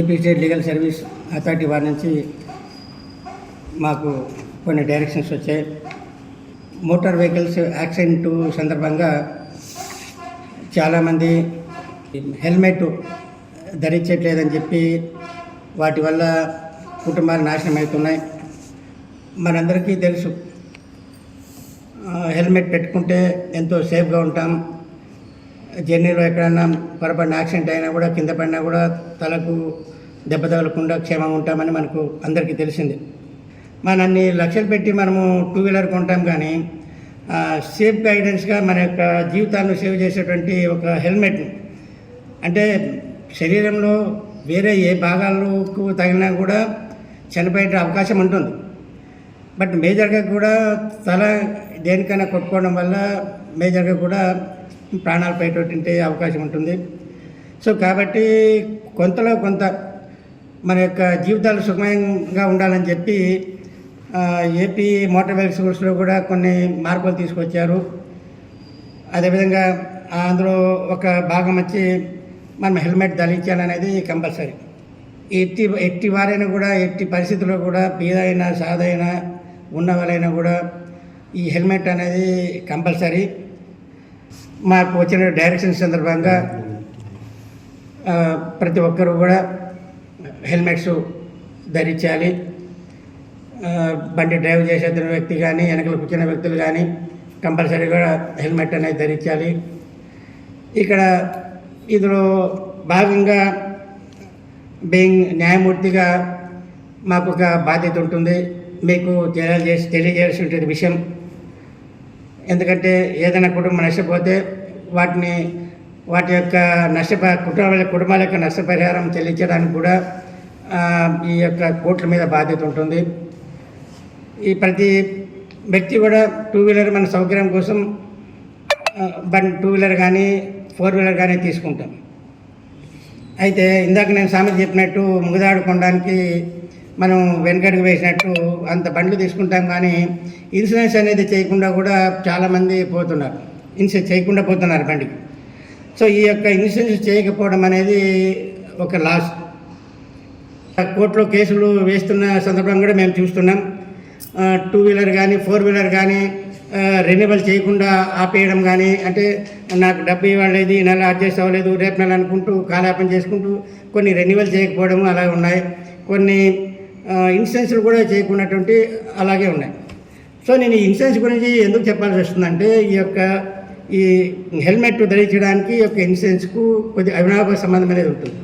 AP state legal service authority వారి నుంచి మాకు కొన్ని డైరెక్షన్స్ వచ్చాయి. మోటార్ వెహికల్స్ యాక్సిడెంట్ సందర్భంగా చాలామంది హెల్మెట్ ధరించట్లేదని చెప్పి వాటి వల్ల కుటుంబాలు నాశనం అవుతున్నాయి. మనందరికీ తెలుసు. హెల్మెట్ పెట్టుకుంటే ఎంతో సేఫ్గా ఉంటాం. జర్నీలో ఎక్కడన్నా పొరపాటున యాక్సిడెంట్ అయినా కూడా కింద పడినా కూడా తలకు దెబ్బ తగలకుండా క్షేమంగా ఉంటామని మనకు అందరికీ తెలిసింది. మనల్ని లక్షలు పెట్టి మనము టూ వీలర్ కొంటాం కానీ సేఫ్ గైడెన్స్గా మన యొక్క జీవితాన్ని సేవ్ చేసేటువంటి ఒక హెల్మెట్ అంటే శరీరంలో వేరే ఏ భాగాలకు తగిలినా కూడా చనిపోయే అవకాశం ఉంటుంది. బట్ మేజర్గా కూడా తల దేనికైనా కొట్టుకోవడం వల్ల మేజర్గా కూడా ప్రాణాలు పోయేటటువంటి అవకాశం ఉంటుంది. సో కాబట్టి కొంతలో కొంత మన యొక్క జీవితాలు సుఖమయంగా ఉండాలని చెప్పి ఏపీ మోటార్ వెహికల్స్ కోర్సులో కూడా కొన్ని మార్పులు తీసుకొచ్చారు. అదేవిధంగా అందులో ఒక భాగం వచ్చి మనం హెల్మెట్ ధరించాలనేది కంపల్సరీ. ఎట్టి ఎట్టి వారైనా కూడా ఎట్టి పరిస్థితుల్లో కూడా పేదైనా సాదైనా ఉన్న వాళ్ళైనా కూడా ఈ హెల్మెట్ అనేది కంపల్సరీ. మాకు వచ్చిన డైరెక్షన్ సందర్భంగా ప్రతి ఒక్కరూ కూడా హెల్మెట్స్ ధరించాలి. బండి డ్రైవ్ చేసేతున్న వ్యక్తి కానీ వెనకలు కూర్చున్న వ్యక్తులు కానీ కంపల్సరీగా హెల్మెట్ అనేది ధరించాలి. ఇక్కడ ఇందులో భాగంగా బీయింగ్ న్యాయమూర్తిగా మాకు ఒక బాధ్యత ఉంటుంది. మీకు తెలియజేసి తెలియజేయాల్సి ఉంటుంది విషయం. ఎందుకంటే ఏదైనా కుటుంబం నష్టపోతే వాటిని వాటి యొక్క నష్టప కుటుంబాల కుటుంబాల యొక్క నష్టపరిహారం చెల్లించడానికి కూడా ఈ యొక్క కోర్టుల మీద బాధ్యత ఉంటుంది. ఈ ప్రతి వ్యక్తి కూడా టూ వీలర్ మన సౌకర్యం కోసం ఆ, టూ వీలర్ కానీ ఫోర్ వీలర్ కానీ తీసుకుంటాం. అయితే ఇందాక నేను సామెత చెప్పినట్టు ముగదాడు కొనడానికి మనం వెనకడికి వేసినట్టు అంత బండ్లు తీసుకుంటాం కానీ ఇన్సూరెన్స్ అనేది చేయకుండా కూడా చాలామంది పోతున్నారు. ఇన్సూరెన్స్ చేయకుండా పోతున్నారు బండికి. సో ఈ యొక్క ఇన్సూరెన్స్ చేయకపోవడం అనేది ఒక లాస్. కోర్టులో కేసులు వేస్తున్న సందర్భం కూడా మేము చూస్తున్నాం. టూ వీలర్ కానీ ఫోర్ వీలర్ కానీ రెన్యువల్ చేయకుండా ఆపేయడం కానీ అంటే నాకు డబ్బు ఇవ్వలేదు ఈ నెల అడ్జస్ట్ అవ్వలేదు రేపు నెల అనుకుంటూ కాలాపన చేసుకుంటూ కొన్ని రెన్యువల్ చేయకపోవడం అలా ఉన్నాయి. కొన్ని ఇన్సూరెన్స్లు కూడా చేయకున్నటువంటి అలాగే ఉన్నాయి. సో నేను ఈ ఇన్సూరెన్స్ గురించి ఎందుకు చెప్పాల్సి వస్తుందంటే ఈ యొక్క ఈ హెల్మెట్ ధరించడానికి ఈ యొక్క ఇన్సూరెన్స్కు కొద్ది అవినాభ సంబంధం అనేది ఉంటుంది.